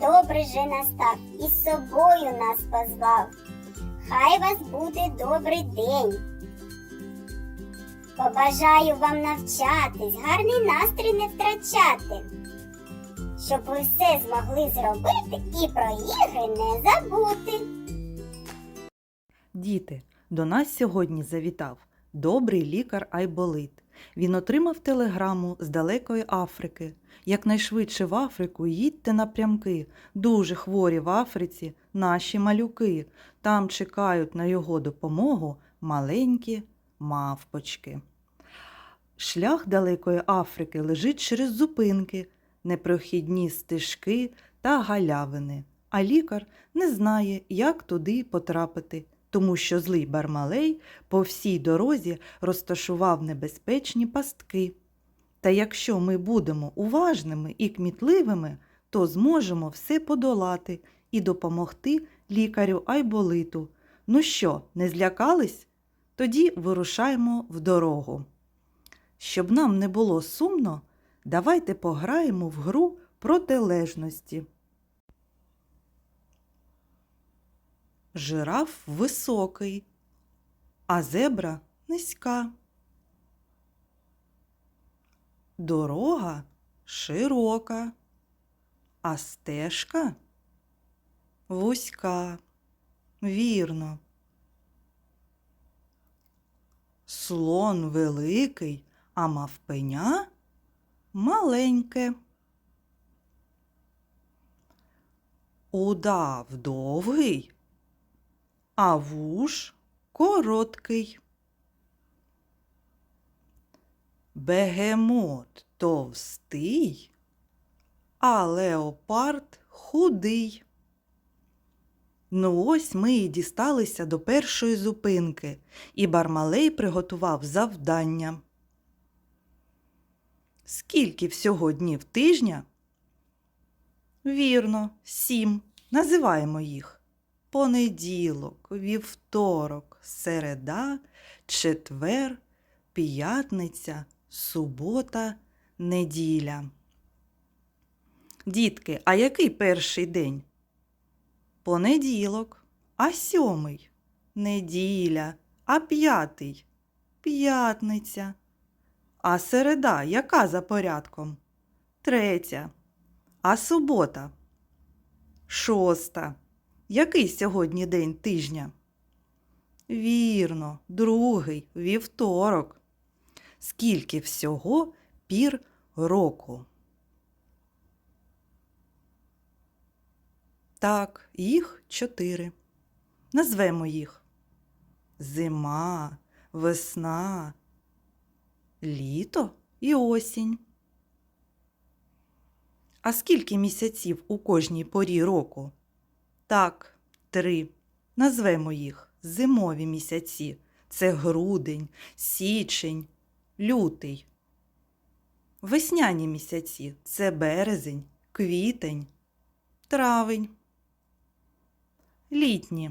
добрий же настав і з собою нас позвав. Хай вас буде добрий день. Побажаю вам навчатись, гарний настрій не втрачати, щоб ви все змогли зробити і про ігри не забути. Діти, до нас сьогодні завітав добрий лікар Айболит. Він отримав телеграму з далекої Африки. Якнайшвидше в Африку їдьте напрямки. Дуже хворі в Африці наші малюки. Там чекають на його допомогу маленькі мавпочки. Шлях далекої Африки лежить через зупинки, непрохідні стежки та галявини, а лікар не знає, як туди потрапити, тому що злий Бармалей по всій дорозі розташував небезпечні пастки. Та якщо ми будемо уважними і кмітливими, то зможемо все подолати і допомогти лікарю Айболиту. Ну що, не злякались? Тоді вирушаємо в дорогу. Щоб нам не було сумно, давайте пограємо в гру протилежності. Жираф високий, а зебра низька. Дорога широка, а стежка вузька. Вірно. Слон великий, а мавпеня маленьке. Удав довгий, а вуш короткий. Бегемот товстий, а леопард худий. Ну ось ми і дісталися до першої зупинки, і Бармалей приготував завдання. Скільки всього днів тижня? Вірно, сім. Називаємо їх. Понеділок, вівторок, середа, четвер, п'ятниця, субота, неділя. Дітки, а який перший день? Понеділок, а сьомий неділя, а п'ятий п'ятниця. А середа яка за порядком? Третя. А субота? Шоста. Який сьогодні день тижня? Вірно, другий, вівторок. Скільки всього пір року? Так, їх чотири. Назвемо їх зима, весна, літо і осінь. А скільки місяців у кожній порі року? Так, три. Назвемо їх зимові місяці. Це грудень, січень, лютий. Весняні місяці це березень, квітень, травень. Літні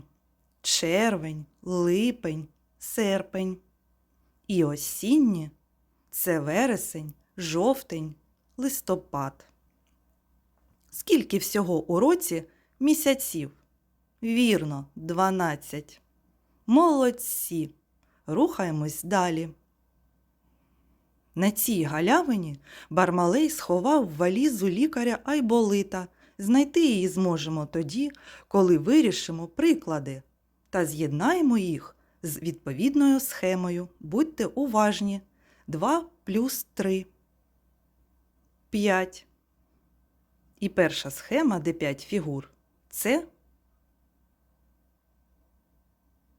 червень, липень, серпень. І осінні це вересень, жовтень, листопад. Скільки всього у році місяців? Вірно, 12. Молодці. Рухаємось далі. На цій галявині Бармалей сховав валізу лікаря Айболита. Знайти її зможемо тоді, коли вирішимо приклади та з'єднаємо їх з відповідною схемою. Будьте уважні. 2 плюс 3. 5. І перша схема, де 5 фігур, це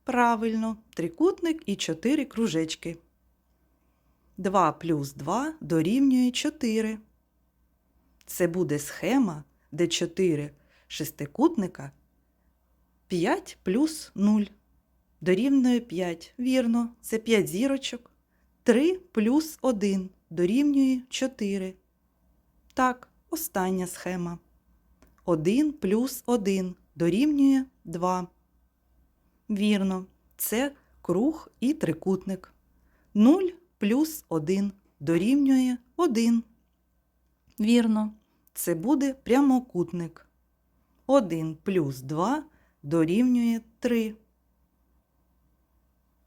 правильно трикутник і 4 кружечки. 2 плюс 2 дорівнює 4. Це буде схема, де 4 шестикутника 5 плюс 0 дорівнює 5. Вірно, це 5 зірочок. 3 плюс 1 дорівнює 4. Так, остання схема. 1 плюс 1 дорівнює 2. Вірно, це круг і трикутник. 0 плюс 1 дорівнює 1. Вірно, це буде прямокутник. 1 плюс 2 дорівнює 3.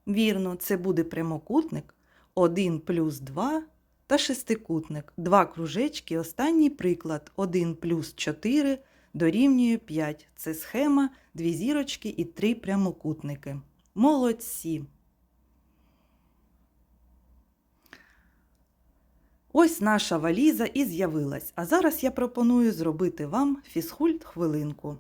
Вірно, це буде прямокутник 1 плюс 2 та шестикутник. Два кружечки. Останній приклад 1 плюс 4 дорівнює 5. Це схема, дві зірочки і три прямокутники. Молодці! Ось наша валіза і з'явилась. А зараз я пропоную зробити вам фізхульт хвилинку.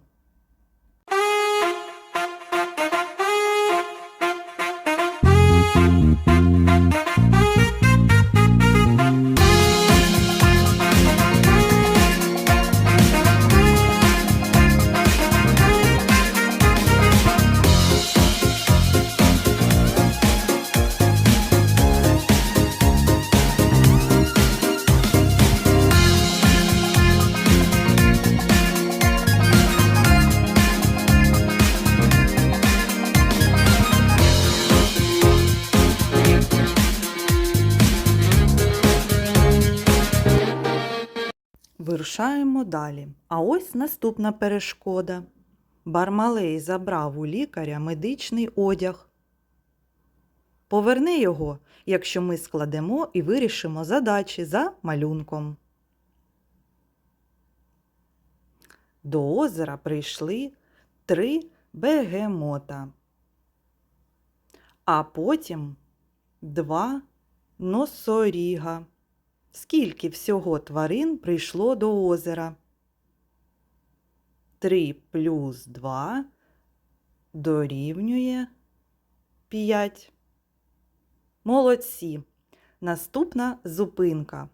Вирушаємо далі. А ось наступна перешкода. Бармалей забрав у лікаря медичний одяг. Поверни його, якщо ми складемо і вирішимо задачі за малюнком. До озера прийшли три бегемота, а потім два носоріга. Скільки всього тварин прийшло до озера? 3 плюс 2 дорівнює 5. Молодці. Наступна зупинка.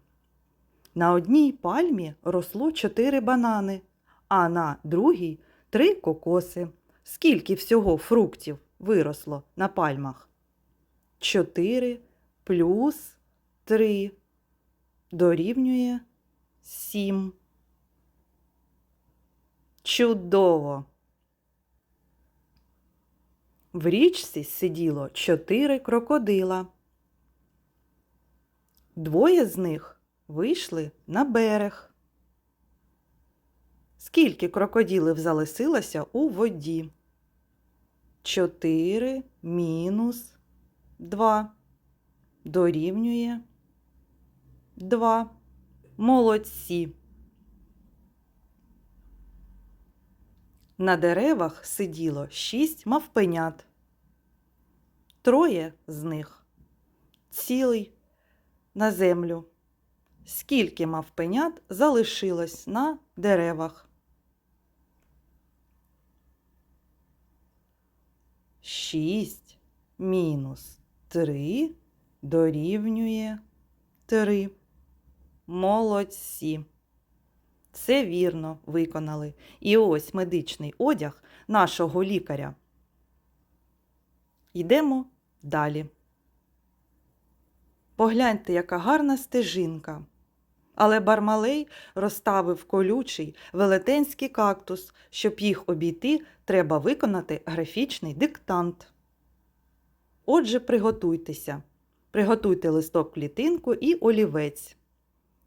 На одній пальмі росло 4 банани, а на другій 3 кокоси. Скільки всього фруктів виросло на пальмах? 4 плюс 3 дорівнює 7. Чудово! В річці сиділо чотири крокодила. Двоє з них вийшли на берег. Скільки крокодилів залишилося у воді? Чотири мінус два дорівнює 2. Молодці. На деревах сиділо шість мавпенят. Троє з них цілий на землю. Скільки мавпенят залишилось на деревах? Шість мінус три дорівнює три. Молодці. Це вірно виконали. І ось медичний одяг нашого лікаря. Йдемо далі. Погляньте, яка гарна стежинка. Але Бармалей розставив колючий велетенський кактус. Щоб їх обійти, треба виконати графічний диктант. Отже, приготуйтеся. Приготуйте листок клітинку і олівець.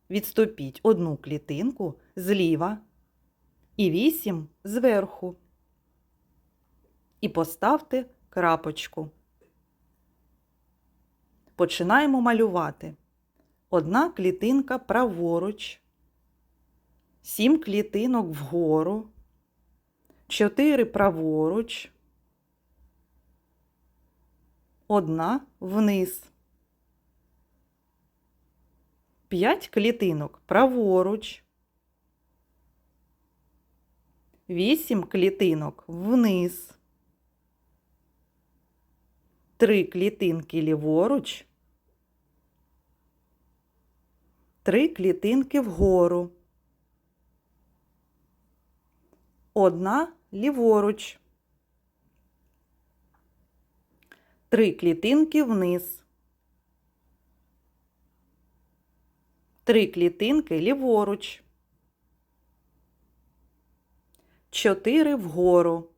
Відступіть одну клітинку зліва і вісім зверху. І поставте крапочку. Починаємо малювати. Одна клітинка праворуч, сім клітинок вгору, чотири праворуч, одна вниз. П'ять клітинок. Праворуч, вісім клітинок. Вниз, три клітинки ліворуч, три клітинки вгору, одна ліворуч, три клітинки вниз. Три клітинки ліворуч. Чотири вгору.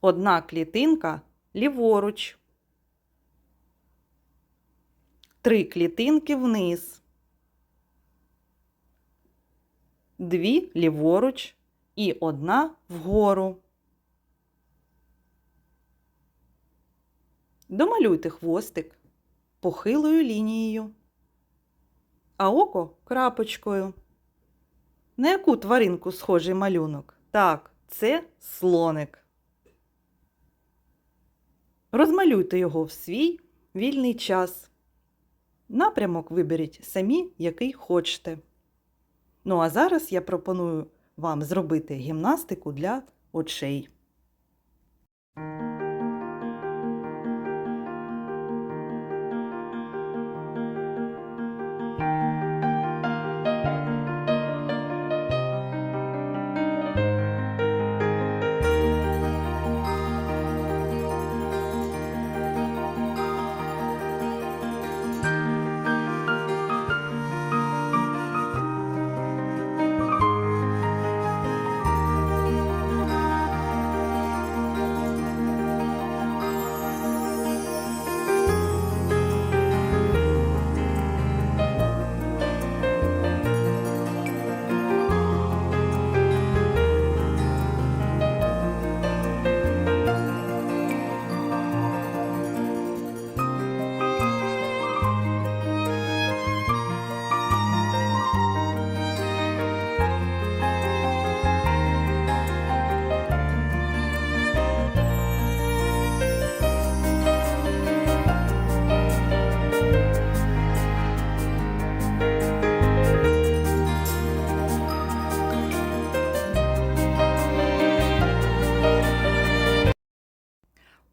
Одна клітинка ліворуч. Три клітинки вниз. дві ліворуч і одна вгору. Домалюйте хвостик похилою лінією, а око крапочкою. На яку тваринку схожий малюнок? Так, це слоник. Розмалюйте його в свій вільний час. Напрямок виберіть самі, який хочете. Ну а зараз я пропоную вам зробити гімнастику для очей.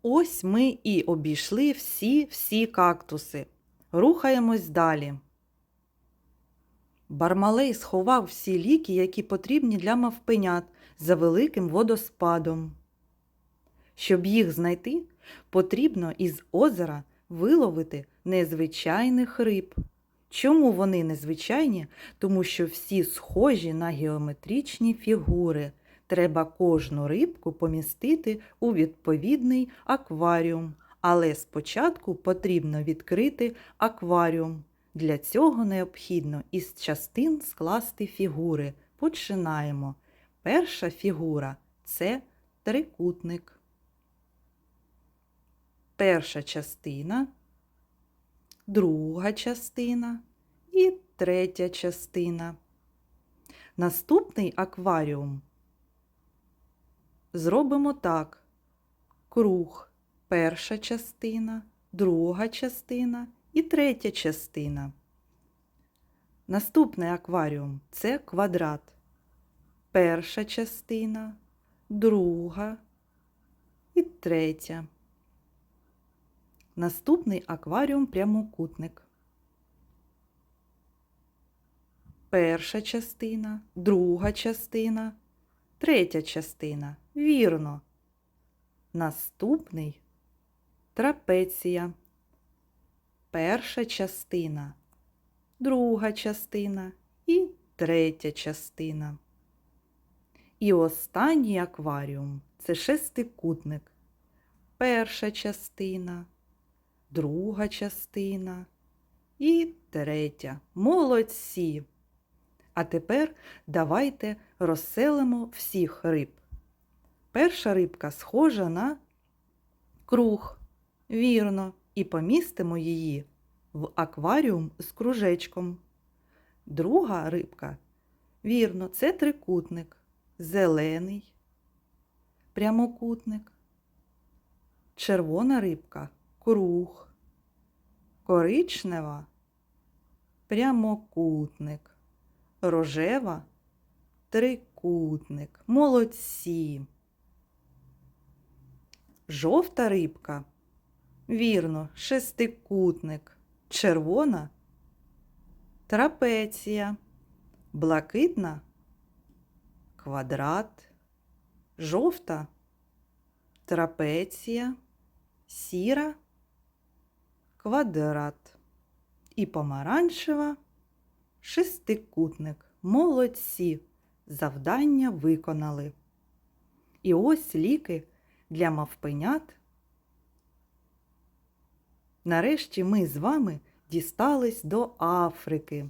Ось ми і обійшли всі-всі кактуси. Рухаємось далі. Бармалей сховав всі ліки, які потрібні для мавпенят за великим водоспадом. Щоб їх знайти, потрібно із озера виловити незвичайних риб. Чому вони незвичайні? Тому що всі схожі на геометричні фігури. Треба кожну рибку помістити у відповідний акваріум, але спочатку потрібно відкрити акваріум. Для цього необхідно із частин скласти фігури. Починаємо. Перша фігура це трикутник. Перша частина, друга частина і третя частина. Наступний акваріум зробимо так: круг, перша частина, друга частина і третя частина. Наступний акваріум це квадрат. Перша частина, друга і третя. Наступний акваріум прямокутник. Перша частина, друга частина, третя частина. Вірно. Наступний трапеція. Перша частина, друга частина і третя частина. І останній акваріум це шестикутник. Перша частина, друга частина і третя. Молодці! А тепер давайте розселимо всіх риб. Перша рибка схожа на круг. Вірно, і помістимо її в акваріум з кружечком. Друга рибка, вірно, це трикутник, зелений, прямокутник. Червона рибка круг, коричнева прямокутник, рожева трикутник. Молодці. Жовта рибка. Вірно, шестикутник. Червона трапеція. Блакитна квадрат. Жовта трапеція. Сіра квадрат. І помаранчева шестикутник. Молодці. Завдання виконали. І ось ліки для мавпенят. Нарешті ми з вами дістались до Африки.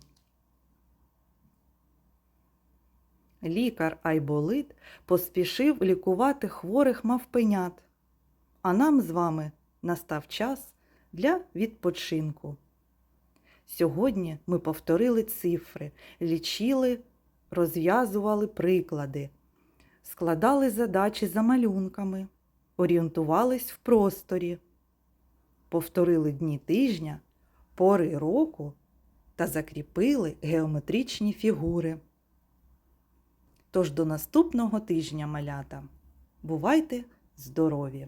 Лікар Айболит поспішив лікувати хворих мавпенят. А нам з вами настав час для відпочинку. Сьогодні ми повторили цифри, лічили, розв'язували приклади, складали задачі за малюнками, орієнтувались в просторі, повторили дні тижня, пори року та закріпили геометричні фігури. Тож до наступного тижня, малята. Бувайте здорові!